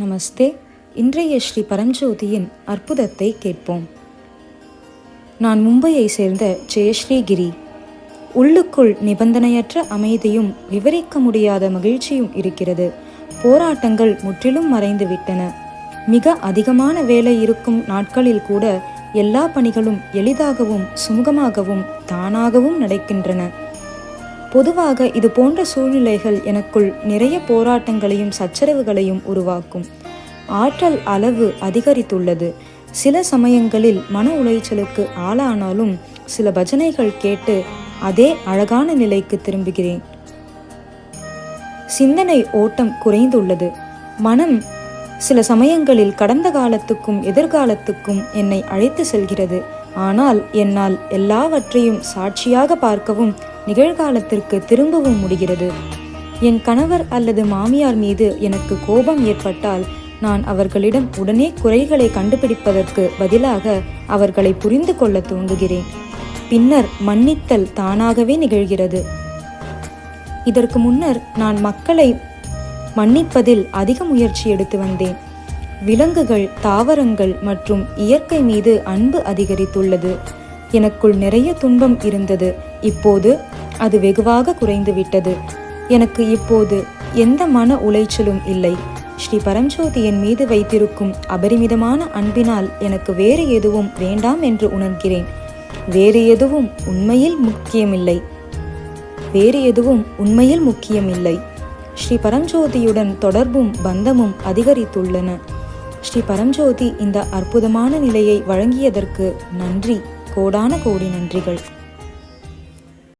நமஸ்தே. இன்றைய ஸ்ரீ பரஞ்சோதியின் அற்புதத்தை கேட்போம். நான் மும்பையை சேர்ந்த ஜெயஸ்ரீகிரி. உள்ளுக்குள் நிபந்தனையற்ற அமைதியும் விவரிக்க முடியாத மகிழ்ச்சியும் இருக்கிறது. போராட்டங்கள் முற்றிலும் மறைந்து விட்டன மிக அதிகமான வேலை இருக்கும் நாட்களில் கூட எல்லா பணிகளும் எளிதாகவும் சுமூகமாகவும் தானாகவும் நடக்கின்றன. பொதுவாக இது போன்ற சூழ்நிலைகள் எனக்குள் நிறைய போராட்டங்களையும் சச்சரவுகளையும் உருவாக்கும். ஆற்றல் அளவு அதிகரித்துள்ளது. சில சமயங்களில் மன உளைச்சலுக்கு ஆளானாலும் சில பஜனைகள் கேட்டு அதே அழகான நிலைக்கு திரும்புகிறேன். சிந்தனை ஓட்டம் குறைந்துள்ளது. மனம் சில சமயங்களில் கடந்த காலத்துக்கும் எதிர்காலத்துக்கும் என்னை அழைத்து செல்கிறது. ஆனால் என்னால் எல்லாவற்றையும் சாட்சியாக பார்க்கவும் நிகழ்காலத்திற்கு திரும்பவும் முடிகிறது. என் கணவர் அல்லது மாமியார் மீது எனக்கு கோபம் ஏற்பட்டால் நான் அவர்களிடம் உடனே குறைகளை கண்டுபிடிப்பதற்கு பதிலாக அவர்களை புரிந்து கொள்ள தூங்குகிறேன். பின்னர் மன்னித்தல் தானாகவே நிகழ்கிறது. இதற்கு முன்னர் நான் மக்களை மன்னிப்பதில் அதிக முயற்சி எடுத்து வந்தேன். விலங்குகள் தாவரங்கள் மற்றும் இயற்கை மீது அன்பு அதிகரித்துள்ளது. எனக்குள் நிறைய துன்பம் இருந்தது. இப்போது அது வெகுவாக குறைந்துவிட்டது எனக்கு இப்போது எந்த மன உளைச்சலும் இல்லை. ஸ்ரீ பரஞ்சோதி என் மீது வைத்திருக்கும் அபரிமிதமான அன்பினால் எனக்கு வேறு எதுவும் வேண்டாம் என்று உணர்கிறேன். வேறு எதுவும் உண்மையில் முக்கியமில்லை. வேறு எதுவும் உண்மையில் முக்கியமில்லை. ஸ்ரீ பரஞ்சோதியுடன் தொடர்பும் பந்தமும் அதிகரித்துள்ளன. ஸ்ரீ பரஞ்சோதி இந்த அற்புதமான நிலையை வழங்கியதற்கு நன்றி. கோடான கோடி நன்றிகள்.